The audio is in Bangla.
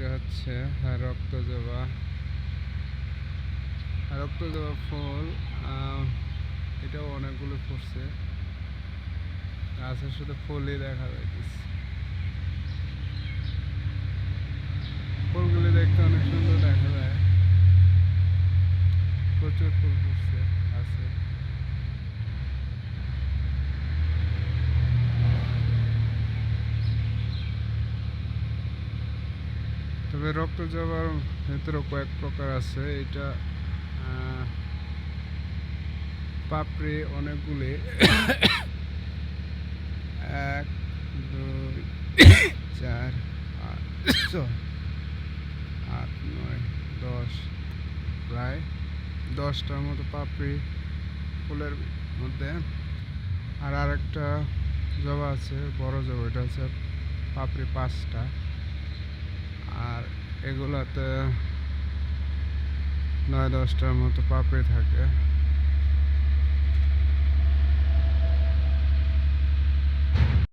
এটা হচ্ছে হ্যাঁ, রক্ত জবা রক্ত জবা ফুল এটাও অনেকগুলো ফুটছে গাছের শুধু ফুলই দেখা যাইতেছে। ফুলগুলি দেখতে অনেক সুন্দর দেখা যায়। প্রচুর ফুল ফুটছে আছে তবে রক্ত জবার ভেতরে কয়েক প্রকার আছে। এটা পাপড়ি অনেকগুলি। এক, দুই, চার আট আট, নয়, দশ, প্রায় দশটার মতো পাপড়ি ফুলের মধ্যে। আর আরেকটা জবা আছে, বড় জবা, এটা হচ্ছে পাপড়ি পাঁচটা। এগুলাতে নয় দশটার মতো পাপড়ি থাকে।